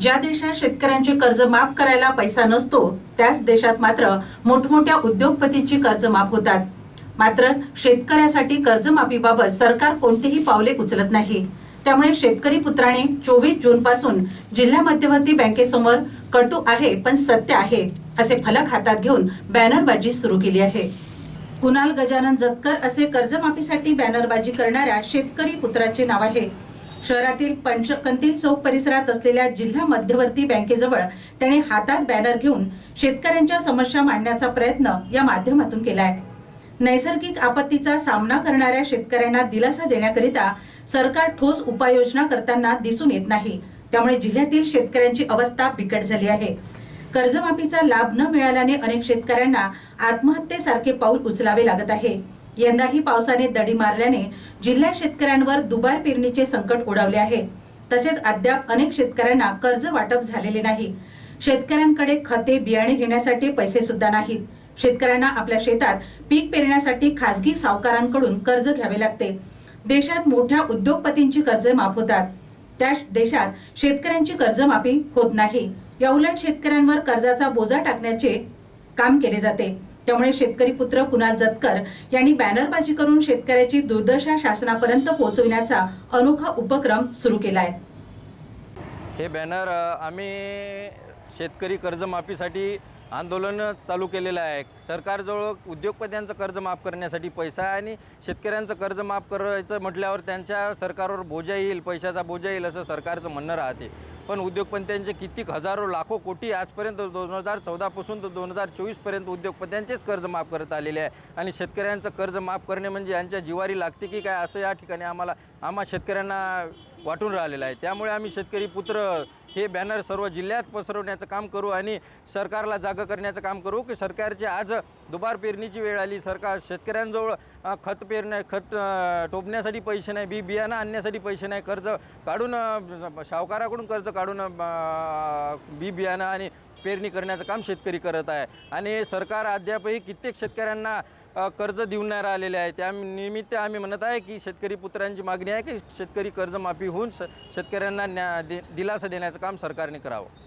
ज्या देशात शेतकऱ्यांचे कर्ज माफ करायला पैसा नसतो त्याच देशात मात्र मोठमोठ्या उद्योगपतींची कर्ज माफ होतात. मात्र शेतकऱ्यासाठी कर्जमाफीबाबत सरकार कोणतीही पावले उचलत नाही. त्यामुळे शेतकरी पुत्राने चोवीस जून पासून जिल्हा मध्यवर्ती बँकेसमोर कटू आहे पण सत्य आहे असे फलक हातात घेऊन बॅनरबाजी सुरू केली आहे. कुणाल गजानन जतकर असे कर्जमाफीसाठी बॅनरबाजी करणाऱ्या शेतकरी पुत्राचे नाव आहे. शहरातील पंचकंतील चौक परिसरात असलेल्या जिल्हा मध्यवर्ती बँकेजवळ त्याने हातात बॅनर घेऊन शेतकऱ्यांच्या समस्या मांडण्याचा प्रयत्न या माध्यमातून केलाय. नैसर्गिक आपत्तीचा सामना करणाऱ्या शेतकऱ्यांना दिलासा देण्याकरिता सरकार ठोस उपाययोजना करताना दिसून येत नाही. त्यामुळे जिल्ह्यातील शेतकऱ्यांची अवस्था बिकट झाली आहे. कर्जमाफीचा लाभ न मिळाल्याने अनेक शेतकऱ्यांना आत्महत्येसारखे पाऊल उचलावे लागत आहे. यंदाही पावसाने दडी मारल्याने जिल्ह्यात शेतकऱ्यांवर दुबार पेरणीचे संकट ओढावले आहे. तसेच अद्याप अनेक शेतकऱ्यांना कर्ज वाटप झालेले नाही. शेतकऱ्यांकडे खते बियाणे घेण्यासाठी पैसे सुद्धा नाहीत. शेतकऱ्यांना आपल्या शेतात पीक पेरण्यासाठी खासगी सावकारांकडून कर्ज घ्यावे लागते. देशात मोठ्या उद्योगपतींची कर्ज माफ होतात. त्या देशात शेतकऱ्यांची कर्जमाफी होत नाही. या उलट शेतकऱ्यांवर कर्जाचा बोजा टाकण्याचे काम केले जाते. त्यामुळे शेतकरी पुत्र कुणाल जतकर यांनी बॅनरबाजी करून शेतकऱ्याची दुर्दशा शासनापर्यंत पोहोचविण्याचा अनोखा उपक्रम सुरू केलाय. हे बॅनर आम्ही शेतकरी कर्जमाफीसाठी आंदोलन चालू केलेलं आहे. सरकारजवळ उद्योगपत्यांचं कर्ज माफ करण्यासाठी पैसा आहे आणि शेतकऱ्यांचं कर्ज माफ करायचं म्हटल्यावर त्यांच्या सरकारवर बोजा येईल पैशाचा बोजा येईल असं सरकारचं म्हणणं राहते. पण उद्योगपत्यांचे कित्येक हजारो लाखो कोटी आजपर्यंत दोन हजार चौदापासून तर दोन हजार चोवीसपर्यंत उद्योगपत्यांचेच कर्ज माफ करत आलेले आहे. आणि शेतकऱ्यांचं कर्ज माफ करणे म्हणजे यांच्या जिवारी लागते की काय असं या ठिकाणी आम्हाला आम्हा शेतकऱ्यांना वाटून राहिलेलं आहे. त्यामुळे आम्ही शेतकरी पुत्र हे बॅनर सर्व जिल्ह्यात पसरवण्याचं काम करू आणि सरकारला जागं करण्याचं काम करू की सरकारची आज दुबार पेरणीची वेळ आली. सरकार शेतकऱ्यांजवळ खत पेरण्या खत टोपण्यासाठी पैसे नाही बी बियाणं आणण्यासाठी पैसे नाही कर्ज काढून सावकाराकडून कर्ज काढून बी बियाणं आणि पेरणी करण्याचं काम शेतकरी करत आहे. आणि सरकार अद्यापही कित्येक शेतकऱ्यांना कर्ज देऊन नाही राहिलेले आहे. त्या निमित्त आम्ही म्हणत आहे की शेतकरी पुत्रांची मागणी आहे की शेतकरी कर्जमाफी होऊन श शेतकऱ्यांना न्या दे दिलासा देण्याचं काम सरकारने करावं.